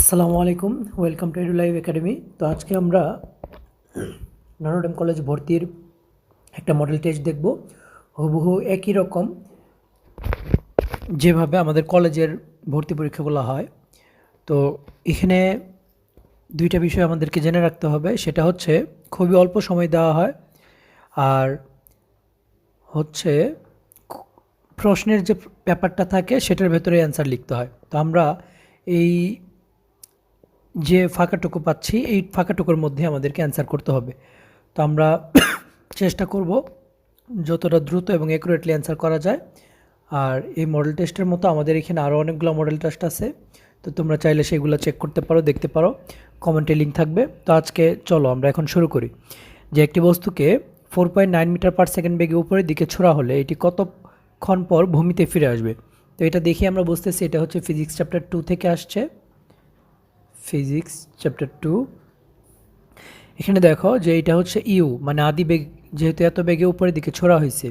আসসালামু আলাইকুম welcome to Edu Live Academy তো আজকে আমরা নরডেম কলেজ ভর্তির একটা মডেল টেস্ট দেখব। হুবহু একই রকম যেভাবে আমাদের কলেজের ভর্তি পরীক্ষাগুলো হয়। তো এখানে দুইটা বিষয় আমাদেরকে জেনে রাখতে হবে, সেটা হচ্ছে খুবই অল্প সময় দেওয়া হয়, আর হচ্ছে প্রশ্নের যে ব্যাপারটা থাকে, সেটার ভেতরে অ্যান্সার লিখতে হয়। তো আমরা এই যে ফাঁকাটুকু পাচ্ছি, এই ফাঁকাটুকুর মধ্যে আমাদেরকে অ্যান্সার করতে হবে। তো আমরা চেষ্টা করব যতটা দ্রুত এবং অ্যাকুরেটলি অ্যান্সার করা যায়। আর এই মডেল টেস্টের মতো আমাদের এখানে আরও অনেকগুলো মডেল টেস্ট আছে। তো তোমরা চাইলে সেগুলো চেক করতে পারো, দেখতে পারো। কমেন্টে লিঙ্ক থাকবে। তো আজকে চলো আমরা এখন শুরু করি। যে একটি বস্তুকে four point nine meter per second বেগে উপরের দিকে ছোড়া হলে এটি কতক্ষণ পর ভূমিতে ফিরে আসবে? তো এটা দেখে আমরা বুঝতেছি, এটা হচ্ছে ফিজিক্স চ্যাপ্টার টু থেকে আসছে। ফিজিক্স চ্যাপ্টার টু এখানে দেখো যে এটা হচ্ছে ইউ মানে আদি বেগ, যেহেতু এত বেগে উপরের দিকে ছোড়া হয়েছে।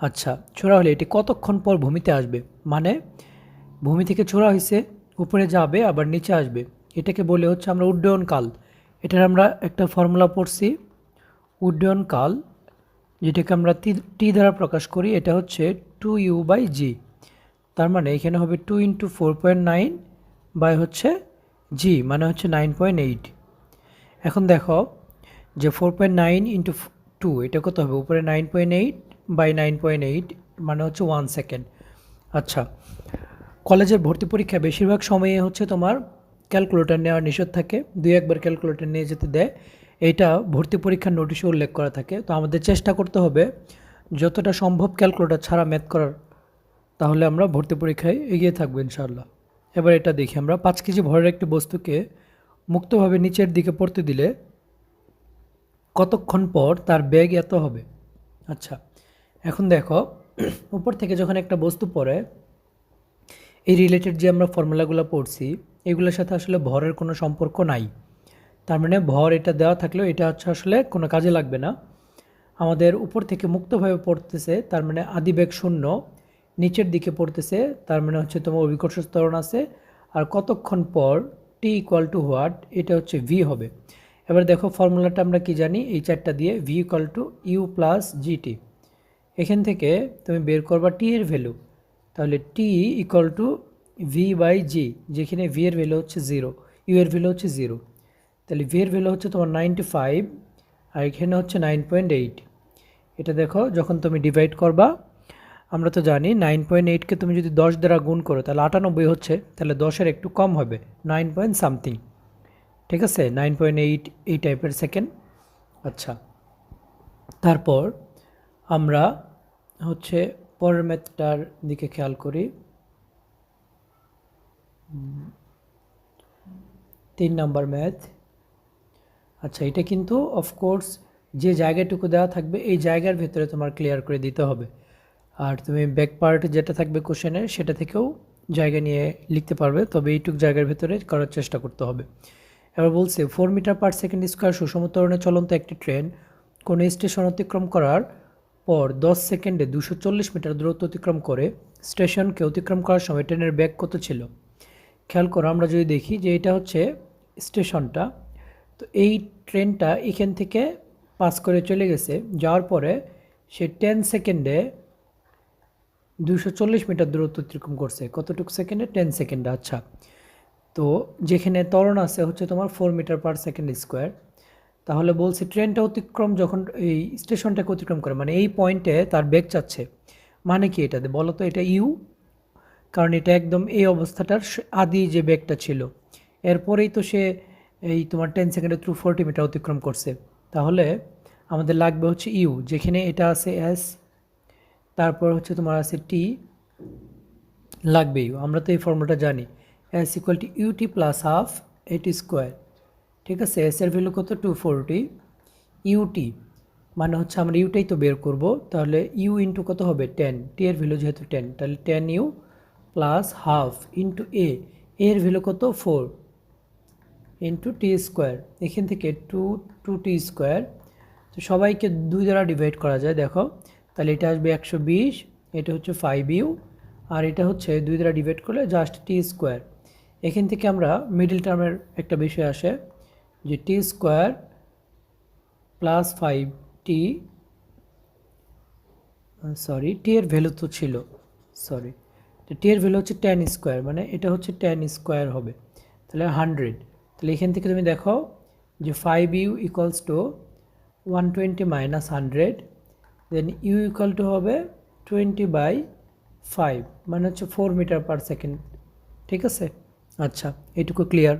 আচ্ছা ছোড়া হলে এটি কতক্ষণ পর ভূমিতে আসবে? মানে ভূমি থেকে ছোড়া হয়েছে, উপরে যাবে, আবার নিচে আসবে। এটাকে বলে হচ্ছে আমরা উড্ডয়ন কাল। এটার আমরা একটা ফর্মুলা পড়ছি, উড্ডয়ন কাল, যেটাকে আমরা টি দ্বারা প্রকাশ করি, এটা হচ্ছে টু ইউ বাই জি। তার মানে এখানে হবে two into four point nine by হচ্ছে জি মানে হচ্ছে নাইন পয়েন্ট এইট এখন দেখো যে four point nine into two এটা কত হবে? উপরে nine point eight by nine point eight মানে হচ্ছে ওয়ান সেকেন্ড আচ্ছা কলেজের ভর্তি পরীক্ষা বেশিরভাগ সময়ে হচ্ছে তোমার ক্যালকুলেটর নেওয়ার নিষেধ থাকে। দুই একবার ক্যালকুলেটর নিয়ে যেতে দেয়। এটা ভর্তি পরীক্ষার নোটিশে উল্লেখ করা থাকে। তো আমাদের চেষ্টা করতে হবে যতটা সম্ভব ক্যালকুলেটর ছাড়া ম্যাথ করার। তাহলে আমরা ভর্তি পরীক্ষায় এগিয়ে থাকব ইনশাআল্লাহ। এবার এটা দেখি আমরা। পাঁচ কেজি ভরের একটি বস্তুকে মুক্তভাবে নিচের দিকে পড়তে দিলে কতক্ষণ পর তার ব্যাগ এত হবে? আচ্ছা এখন দেখো, উপর থেকে যখন একটা বস্তু পড়ে, এই রিলেটেড যে আমরা ফর্মুলাগুলো পড়ছি, এগুলোর সাথে আসলে ভরের কোনো সম্পর্ক নাই। তার মানে ভর এটা দেওয়া থাকলেও এটা হচ্ছে আসলে কোনো কাজে লাগবে না। আমাদের উপর থেকে মুক্তভাবে পড়তেছে, তার মানে আদি বেগ শূন্য নিচের দিকে পড়তেছে, তার মানে হচ্ছে তোমার অভিকর্ষ স্তরণ আছে। আর কতক্ষণ পর টি ইকুয়াল টু হোয়াট এটা হচ্ছে ভি হবে। এবার দেখো ফর্মুলাটা আমরা কি জানি? এই চারটা দিয়ে V equal to U plus GT এখান থেকে তুমি বের করবা টি এর ভ্যালু তাহলে T equal to V by G যেখানে ভি এর ভ্যালু হচ্ছে জিরো ইউ এর ভ্যালু হচ্ছে জিরো তাহলে ভি এর ভ্যালু হচ্ছে তোমার নাইনটি ফাইভ আর এখানে হচ্ছে নাইন পয়েন্ট এইট এটা দেখো, যখন তুমি ডিভাইড করবা আমরা তো জানি নাইন পয়েন্ট এইটকে তুমি যদি দশ দ্বারা গুণ করো, তাহলে আটানব্বই হচ্ছে, তাহলে দশের একটু কম হবে নাইন পয়েন্ট সামথিং ঠিক আছে? নাইন পয়েন্ট এইট এই টাইপের সেকেন্ড আচ্ছা। তারপর আমরা হচ্ছে পরের ম্যাথটার দিকে খেয়াল করি। তিন নাম্বার ম্যাথ আচ্ছা এটা কিন্তু অফকোর্স যে জায়গাটুকু দেওয়া থাকবে, এই জায়গার ভেতরে তোমার ক্লিয়ার করে দিতে হবে। আর তুমি ব্যাক পার্ট যেটা থাকবে কোশ্চেনের সেটা থেকেও জায়গা নিয়ে লিখতে পারবে, তবে এইটুক জায়গার ভেতরে করার চেষ্টা করতে হবে। এবার বলছে four meter per second square সুষম ত্বরণে চলন্ত একটি ট্রেন কোনো স্টেশন অতিক্রম করার পর দশ সেকেন্ডে দুশো চল্লিশ মিটার দূরত্ব অতিক্রম করে স্টেশনকে অতিক্রম করার সময় ট্রেনের ব্যাগ কত ছিল? খেয়াল করো, আমরা যদি দেখি যে এটা হচ্ছে স্টেশনটা তো এই ট্রেনটা এখান থেকে পাস করে চলে গেছে, যাওয়ার পরে সে টেন সেকেন্ডে দুশো মিটার দূরত্ব অতিক্রম করছে। কতটুকু সেকেন্ডে? টেন সেকেন্ডে। আচ্ছা তো যেখানে ত্বরণ আছে হচ্ছে তোমার four meter per second square তাহলে বলছে ট্রেনটা অতিক্রম যখন এই স্টেশনটাকে অতিক্রম করে মানে এই পয়েন্টে তার বেগ চাচ্ছে। মানে কি এটাতে বলো তো, এটা ইউ কারণ এটা একদম এই অবস্থাটার আদি যে বেগটা ছিল। এরপরেই তো সে এই তোমার টেন সেকেন্ডে থ্রু ফোরটি মিটার অতিক্রম করছে। তাহলে আমাদের লাগবে হচ্ছে ইউ যেখানে এটা আছে এস তারপর হচ্ছে তোমার আছে টি লাগবে ইউ আমরা তো এই ফর্মুলাটা জানি। S equal to UT plus half AT square ঠিক আছে? এস এর ভ্যালু কত? টু ফোরটি ইউটি মানে হচ্ছে আমরা ইউটাই তো বের করব। তাহলে ইউ ইন্টু কত হবে? টেন টি এর ভ্যালু যেহেতু টেন তাহলে ten U plus half into A এর ভ্যালু কত? ফোর ইন্টু টি স্কোয়ার এখান থেকে টু টু টি স্কোয়ার তো সবাইকে দুই দ্বারা ডিভাইড করা যায়, দেখো। তাহলে এটা আসবে একশো বিশ, এটা হচ্ছে ফাইভ ইউ আর এটা হচ্ছে দুই দ্বারা ডিভাইড করলে জাস্ট টি স্কোয়ার এখান থেকে আমরা মিডল টার্মের একটা বিষয় আসে, যে T square plus five T sorry T এর ভ্যালু তো ছিল সরি টি এর ভ্যালু হচ্ছে টেন স্কোয়ার মানে এটা হচ্ছে টেন স্কোয়ার হবে, তাহলে হান্ড্রেড তাহলে এখান থেকে তুমি দেখো যে five U equals to one twenty minus hundred then U equal to হবে টোয়েন্টি বাই ফাইভ মানে হচ্ছে ফোর মিটার পার সেকেন্ড ঠিক আছে? আচ্ছা এটুকু ক্লিয়ার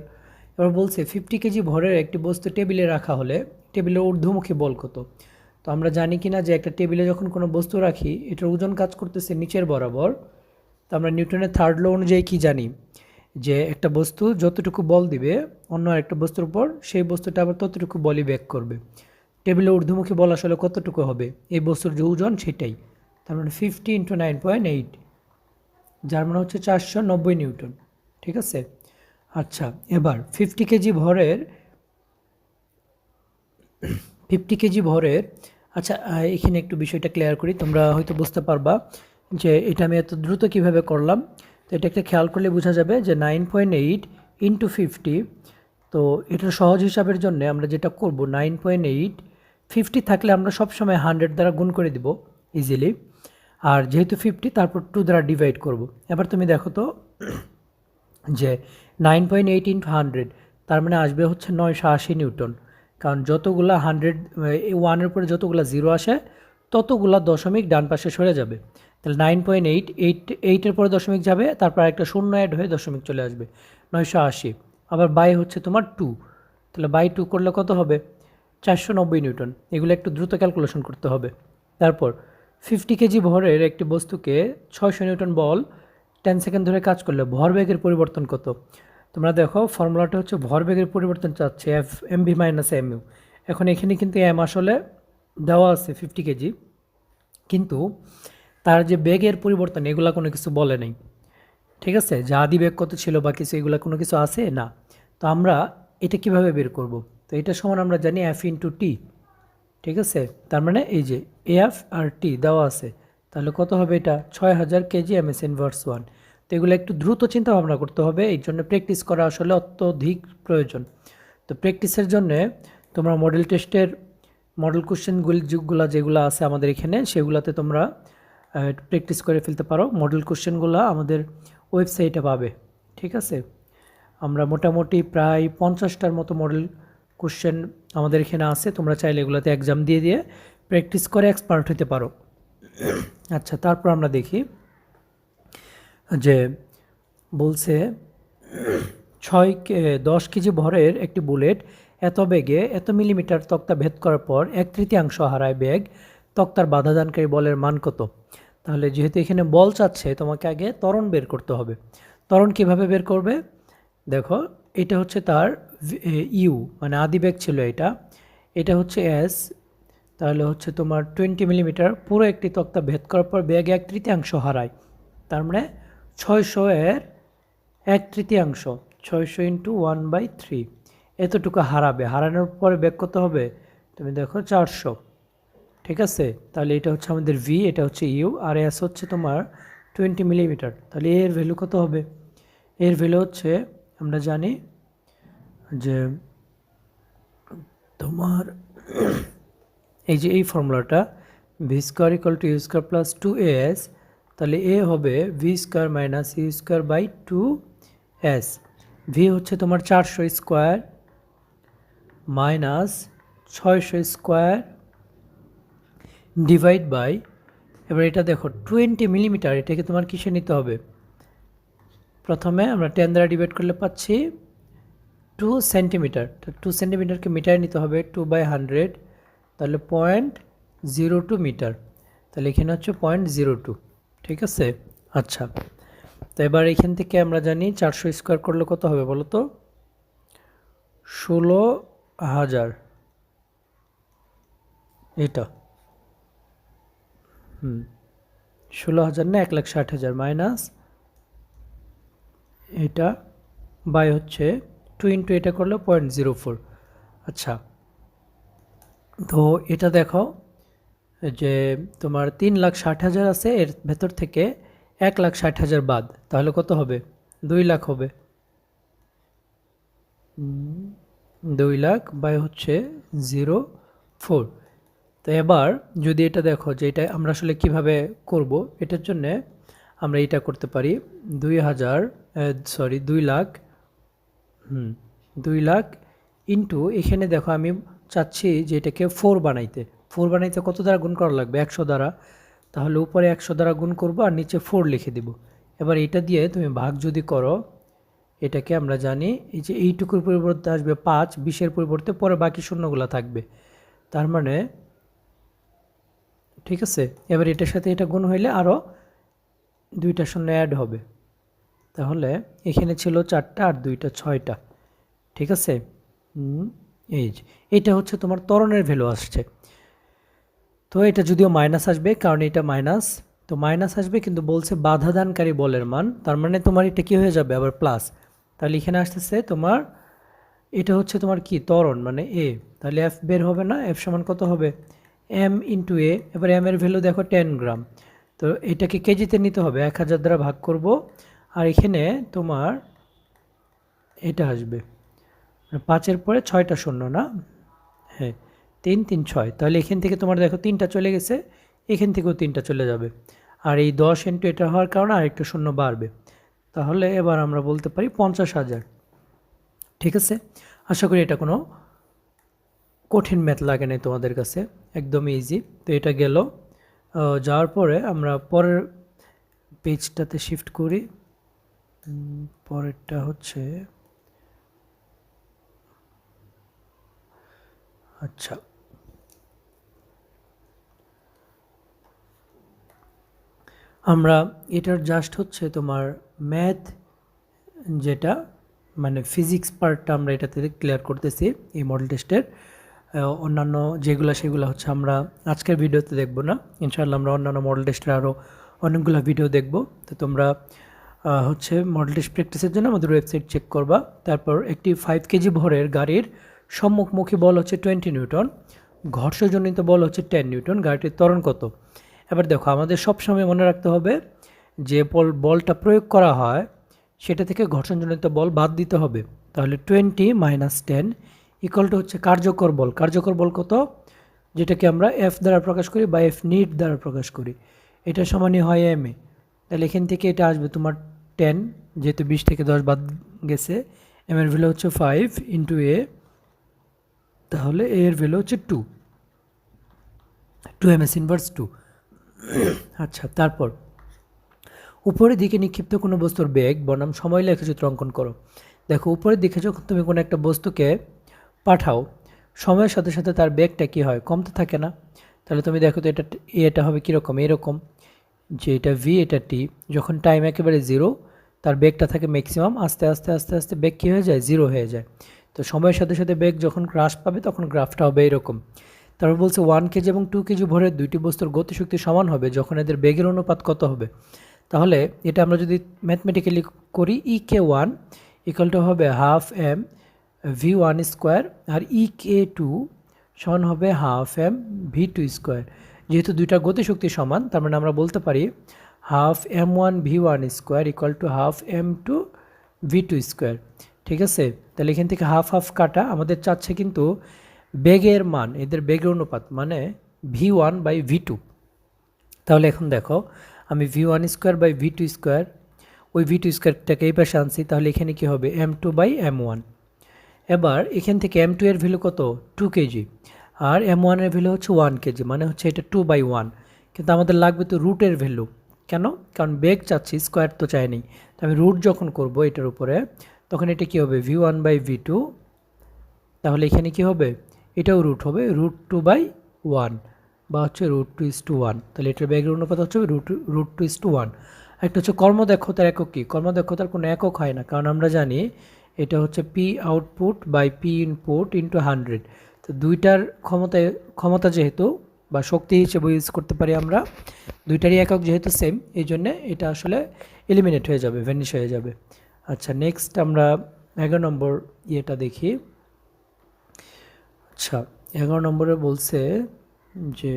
এবার বলছে ফিফটি কেজি ভরের একটি বস্তু টেবিলে রাখা হলে টেবিলের ঊর্ধ্বমুখী বল কত? তো আমরা জানি কি না যে একটা টেবিলে যখন কোনো বস্তু রাখি, এটার ওজন কাজ করতেছে নিচের বরাবর। তো আমরা নিউটনের থার্ড লো অনুযায়ী কি জানি? যে একটা বস্তু যতটুকু বল দিবে, অন্য একটা বস্তুর উপর সেই বস্তুটা আবার ততটুকু বলই ব্যাক করবে। টেবিলে ঊর্ধ্বমুখী বল আসলে কতটুকু হবে? এই বস্তুর যে ওজন সেটাই। তার মানে fifty into nine point eight যার মানে হচ্ছে চারশো নব্বই নিউটন। ঠিক আছে? আচ্ছা এবার ফিফটি কেজি ভরের ফিফটি কেজি ভরের আচ্ছা এখানে একটু বিষয়টা ক্লিয়ার করি। তোমরা হয়তো বুঝতে পারবা যে এটা আমি এত দ্রুত কীভাবে করলাম। তো এটা একটা খেয়াল করলে বোঝা যাবে যে nine point eight into fifty তো এটা সহজ হিসাবের জন্য আমরা যেটা করব নাইন পয়েন্ট এইট ফিফটি থাকলে আমরা সবসময় হান্ড্রেড দ্বারা গুণ করে দিব ইজিলি আর যেহেতু ফিফটি তারপর টু দ্বারা ডিভাইড করব। এবার তুমি দেখো তো যে nine point eight into hundred তার মানে আসবে হচ্ছে নয়শো আশি নিউটন। কারণ যতগুলা হান্ড্রেড ওয়ানের উপরে যতগুলা জিরো আসে, ততগুলা দশমিক ডান পাশে সরে যাবে। তাহলে নাইন পয়েন্ট এইট এইট এইটের পরে দশমিক যাবে, তারপর একটা শূন্য অ্যাড হয়ে দশমিক চলে আসবে, নয়শো আশি। আবার বাই হচ্ছে তোমার টু তাহলে বাই টু করলে কত হবে? চারশো নব্বই নিউটন। এগুলো একটু দ্রুত ক্যালকুলেশন করতে হবে। তারপর ফিফটি কেজি ভরের একটি বস্তুকে ছয়শো নিউটন বল টেন সেকেন্ড ধরে কাজ করলে ভরবেগের পরিবর্তন কত? তোমরা দেখো ফর্মুলাটা হচ্ছে ভরবেগের পরিবর্তন চাচ্ছে F M V minus M U এখন এখানে কিন্তু এম আসলে দেওয়া আছে ফিফটি কেজি কিন্তু তার যে বেগের পরিবর্তন, এগুলা কোনো কিছু বলে নেই। ঠিক আছে? যে আদি বেগ কত ছিল বা কিছু, এগুলো কোনো কিছু আছে? না। তো আমরা এটা কীভাবে বের করব? তো এটা সমান আমরা জানি এফ ইন্টু টি ঠিক আছে? তার মানে এই যে এফ আর টি দেওয়া আছে, তাহলে কত হবে এটা? ছয় হাজার KG M S inverse one তো এগুলো একটু দ্রুত চিন্তা ভাবনা করতে হবে, এই জন্য প্র্যাকটিস করা আসলে অত্যধিক প্রয়োজন। তো প্র্যাকটিসের জন্য তোমরা মডেল টেস্টের মডেল কোশ্চেনগুলি যুগগুলো যেগুলো আছে আমাদের এখানে, সেগুলোতে তোমরা প্র্যাকটিস করে ফেলতে পারো। মডেল কোশ্চেনগুলো আমাদের ওয়েবসাইটে পাবে, ঠিক আছে? আমরা মোটামুটি প্রায় পঞ্চাশটার মতো মডেল কোশ্চেন আমাদের এখানে আছে, তোমরা চাইলে এগুলোতে এক্সাম দিয়ে দিয়ে প্র্যাকটিস করে এক্সপার্ট হতে পারো। আচ্ছা তারপর আমরা দেখি যে বলছে, ছয় কে- দশ কেজি ভরের একটি বুলেট, এত বেগে, এত মিলিমিটার তক্তা ভেদ করার পর এক তৃতীয়াংশ হারায় বেগ, তক্তার বাধাদানকারী বলের মান কত? তাহলে যেহেতু এখানে বল চাচ্ছে, তোমাকে আগে তরণ বের করতে হবে। তরণ কীভাবে বের করবে? দেখো এটা হচ্ছে তার ইউ মানে আদি ব্যাগ ছিল এটা। এটা হচ্ছে এস, তাহলে হচ্ছে তোমার টোয়েন্টি মিলিমিটার, পুরো একটি তক্তা ভেদ করার পর বেগ এক তৃতীয়াংশ হারায়। তার মানে ছয়শো এর এক তৃতীয়াংশ, ছয়শো ইন্টু ওয়ান বাই থ্রি, এতটুকু হারাবে। হারানোর পরে ব্যাগ কত হবে? তুমি দেখো চারশো। ঠিক আছে? তাহলে এটা হচ্ছে আমাদের ভি এটা হচ্ছে ইউ, আর এস হচ্ছে তোমার টোয়েন্টি মিলিমিটার। তাহলে এর ভ্যালু কত হবে? এর ভ্যালু হচ্ছে আমরা জানি যে তোমার এই যে এই ফর্মুলাটা V square equal to U square plus two S তাহলে এ হবে V square minus U square by two S V হচ্ছে তোমার চারশো স্কোয়ার মাইনাস ছয়শো স্কোয়ার ডিভাইড বাই এবার এটা দেখো টোয়েন্টি মিলিমিটার এটাকে তোমার কিসে নিতে হবে? প্রথমে আমরা টেন দ্বারা ডিভাইড করলে পাচ্ছি টু সেন্টিমিটার টু সেন্টিমিটারকে মিটারে নিতে হবে টু বাই হান্ড্রেড তাহলে পয়েন্ট জিরো টু মিটার তাহলে এখানে হচ্ছে পয়েন্ট জিরো টু ঠিক আছে? আচ্ছা। তো এবার এখান থেকে আমরা জানি চারশো স্কোয়ার করলে কত হবে বলো তো? ষোলো হাজার। এটা হুম। ষোলো হাজার না, এক লাখ ষাট হাজার। মাইনাস এটা বাই হচ্ছে টু ইন্টু এটা করলে পয়েন্ট জিরো ফোর আচ্ছা তো এটা দেখো যে তোমার তিন লাখ ষাট হাজার আছে, এর ভেতর থেকে এক লাখ ষাট হাজার বাদ, তাহলে কত হবে? দুই লাখ হবে। দুই লাখ বাই হচ্ছে জিরো ফোর তো এবার যদি এটা দেখো যে এটা আমরা আসলে কীভাবে করব, এটার জন্যে আমরা এটা করতে পারি দুই হাজার সরি দুই লাখ, হুম, দুই লাখ ইন্টু এখানে দেখো আমি চাচ্ছি যে এটাকে ফোর বানাইতে। ফোর বানাইতে কত দ্বারা গুণ করা লাগবে? একশো দ্বারা। তাহলে উপরে একশো দ্বারা গুণ করব আর নিচে ফোর লিখে দিব। এবার এটা দিয়ে তুমি ভাগ যদি করো, এটাকে আমরা জানি এই যে এইটুকুর পরিবর্তে আসবে পাঁচ, বিশের পরিবর্তে পরে বাকি শূন্যগুলো থাকবে। তার মানে ঠিক আছে? এবার এটার সাথে এটা গুণ হইলে আরও দুইটা শূন্য অ্যাড হবে। তাহলে এখানে ছিল চারটা আর দুইটা ছয়টা। ঠিক আছে? এই এটা হচ্ছে তোমার ত্বরণের ভ্যালু আসছে। তো এটা যদিও মাইনাস আসবে, কারণ এটা মাইনাস তো মাইনাস আসবে কিন্তু বলছে বাধাদানকারী বলের মান, তার মানে তোমার এটা কী হয়ে যাবে? আবার প্লাস তাহলে এখানে আসতেছে তোমার, এটা হচ্ছে তোমার কি? ত্বরণ মানে এ তাহলে এফ বের হবে না? এফ সমান কত হবে? এম ইন্টু এ এবার এম এর ভ্যালু দেখো টেন গ্রাম তো এটাকে কেজিতে নিতে হবে, এক হাজার দ্বারা ভাগ করব। আর এখানে তোমার এটা আসবে। পাঁচের পরে ছয়টা শূন্য না? হ্যাঁ তিন তিন, ছয়। তাহলে এখান থেকে তোমার দেখো তিনটা চলে গেছে, এখান থেকেও তিনটা চলে যাবে। আর এই দশ ইন্টু এটা হওয়ার কারণে আরেকটা শূন্য বাড়বে। তাহলে এবার আমরা বলতে পারি পঞ্চাশ হাজার। ঠিক আছে? আশা করি এটা কোনো কঠিন ম্যাথ লাগে নাই তোমাদের কাছে। একদম ইজি তো এটা গেল। যাওয়ার পরে আমরা পরের পেজটাতে শিফট করি। পরেরটা হচ্ছে আচ্ছা। আমরা এটার জাস্ট হচ্ছে তোমার ম্যাথ যেটা মানে ফিজিক্স পার্টটা আমরা এটাতে ক্লিয়ার করতেছি এই মডেল টেস্টের অন্যান্য যেগুলো সেগুলো হচ্ছে আমরা আজকের ভিডিওতে দেখব না। ইনশাআল্লাহ আমরা অন্যান্য মডেল টেস্টের আরও অনেকগুলো ভিডিও দেখব। তো তোমরা হচ্ছে মডেল টেস্ট প্র্যাকটিসের জন্য আমাদের ওয়েবসাইট চেক করবা। তারপর একটি ফাইভ কেজি ভরের গাড়ির সম্মুখমুখী বল হচ্ছে টোয়েন্টি নিউটন ঘর্ষজনিত বল হচ্ছে টেন নিউটন গাড়িটির ত্বরণ কত? এবার দেখো, আমাদের সবসময় মনে রাখতে হবে যে বল, বলটা প্রয়োগ করা হয়, সেটা থেকে ঘর্ষণজনিত বল বাদ দিতে হবে। তাহলে টোয়েন্টি মাইনাস টেন ইকুয়াল হচ্ছে কার্যকর বল। কার্যকর বল কত? যেটাকে আমরা এফ দ্বারা প্রকাশ করি বা এফ নিট দ্বারা প্রকাশ করি। এটা সমানই হয় এম এ তাহলে এখান থেকে এটা আসবে তোমার টেন যেহেতু বিশ থেকে দশ বাদ গেছে। এম এর ভ্যালু হচ্ছে ফাইভ ইন্টু এ তাহলে এ এর ভ্যালু হচ্ছে two two M S inverse two আচ্ছা তারপর। উপরের দিকে নিক্ষিপ্ত কোনো বস্তুর বেগ, বনাম সময় লেখচিত্র অঙ্কন করো। দেখো, উপরের দিকে যখন তুমি কোনো একটা বস্তুকে পাঠাও। সময়ের সাথে সাথে তার বেগটা কী হয়? কমতে থাকে না। তাহলে তুমি দেখো তো এটা এটা হবে কীরকম? এরকম। যে এটা ভি এটা টি যখন টাইম একেবারে জিরো তার বেগটা থাকে ম্যাক্সিমাম আস্তে আস্তে আস্তে আস্তে বেগ কী হয়ে যায়? জিরো হয়ে যায়। তো সময়ের সাথে সাথে বেগ যখন হ্রাস পাবে, তখন গ্রাফটা হবে এরকম। তারপর বলছে ওয়ান কেজি এবং টু কেজি ভরের দুইটি বস্তুর গতিশক্তি সমান হবে, যখন এদের বেগের অনুপাত কত হবে? তাহলে এটা আমরা যদি ম্যাথমেটিক্যালি করি E K one equal to হবে half M V one square আর ই কে টু সমান হবে half M V two square যেহেতু দুইটা গতিশক্তি সমান, তার মানে আমরা বলতে পারি half M one V one square equal to half M two V two square ঠিক আছে? তাহলে এখান থেকে হাফ হাফ কাটা, আমাদের চাচ্ছে কিন্তু বেগের মান, এদের বেগের অনুপাত মানে V one by V two তাহলে এখন দেখো, আমি V one square by V two square ওই ভি টু স্কোয়ারটাকে এই পাশে আনছি, তাহলে এখানে কি হবে? M two by M one এবার এখান থেকে এম টু এর ভ্যালু কত? টু কেজি আর এম ওয়ানের ভ্যালু হচ্ছে ওয়ান কেজি মানে হচ্ছে এটা টু বাই ওয়ান কিন্তু আমাদের লাগবে তো রুটের ভ্যালু কেন? কারণ বেগ চাচ্ছি স্কোয়ার তো চাইনি। তো আমি রুট যখন করব এটার উপরে, তখন এটা কী হবে? V one by V two তাহলে এখানে কি হবে? এটাও রুট হবে রুট টু বাই ওয়ান বা হচ্ছে root two is to one তাহলে এটার ব্যাগের অনুপাত হচ্ছে root root two is to one একটা হচ্ছে কর্মদক্ষতার একক কী? কর্মদক্ষতার কোনো একক হয় না। কারণ আমরা জানি এটা হচ্ছে P output by P input into hundred তো দুইটার ক্ষমতায়, ক্ষমতা যেহেতু বা শক্তি হিসেবে ইউজ করতে পারি আমরা, দুইটারই একক যেহেতু সেম এই জন্যে এটা আসলে এলিমিনেট হয়ে যাবে ভ্যানিশ হয়ে যাবে। আচ্ছা নেক্সট আমরা এগারো নম্বর ইয়েটা দেখি। আচ্ছা এগারো নম্বরে বলছে যে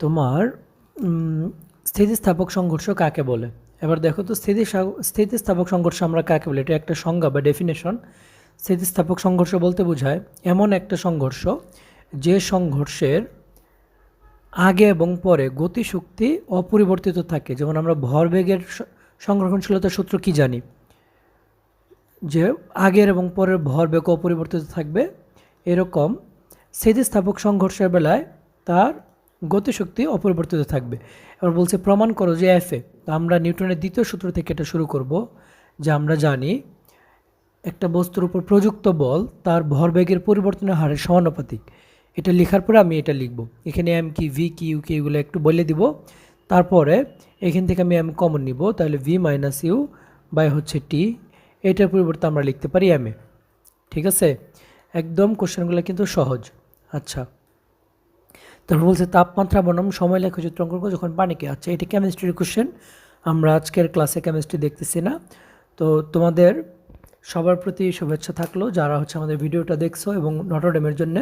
তোমার স্থিতিস্থাপক সংঘর্ষ কাকে বলে? এবার দেখো তো স্থিতি স্থিতিস্থাপক সংঘর্ষ আমরা কাকে বলি? এটা একটা সংজ্ঞা বা ডেফিনেশন স্থিতিস্থাপক সংঘর্ষ বলতে বোঝায় এমন একটা সংঘর্ষ, যে সংঘর্ষের আগে এবং পরে গতিশক্তি অপরিবর্তিত থাকে। যেমন আমরা ভরবেগের সংরক্ষণশীলতার সূত্র কি জানি? যে আগের এবং পরের ভরবেগ অপরিবর্তিত থাকবে। এরকম স্থিতিস্থাপক সংঘর্ষের বেলায় তার গতিশক্তি অপরিবর্তিত থাকবে। এবার বলছে, প্রমাণ করো যে এফ এ আমরা নিউটনের দ্বিতীয় সূত্র থেকে এটা শুরু করব, যে আমরা জানি একটা বস্তুর উপর প্রযুক্ত বল, তার ভরবেগের পরিবর্তনের হারের সমানুপাতিক। এটা লেখার পরে আমি এটা লিখব। এখানে এম কি ভি কি ইউ কি, এগুলো একটু বলে দিব। তারপরে এখান থেকে আমি এম কমন নিব, তাহলে ভি মাইনাস ইউ বাই হচ্ছে টি এটার পরিবর্তে আমরা লিখতে পারি এম এ ঠিক আছে? একদম কোশ্চেনগুলো কিন্তু সহজ। আচ্ছা। তারপর বলছে তাপমাত্রা বনাম, সময় লেখা চিত্রাঙ্কন করো, যখন পানিকে আচ্ছা এটি কেমিস্ট্রির কোশ্চেন আমরা আজকের ক্লাসে কেমিস্ট্রি দেখতেছি না। তো তোমাদের সবার প্রতি শুভেচ্ছা থাকল, যারা হচ্ছে আমাদের ভিডিওটা দেখছ এবং নটরডেমের জন্য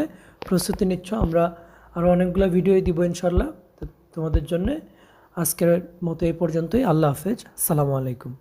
প্রস্তুতি নিচ্ছ, আমরা আরও অনেকগুলো ভিডিওই দিব ইনশাল্লাহ তো তোমাদের জন্য আজকের মতো এই পর্যন্তই। আল্লাহ হাফেজ। সালামু আলাইকুম।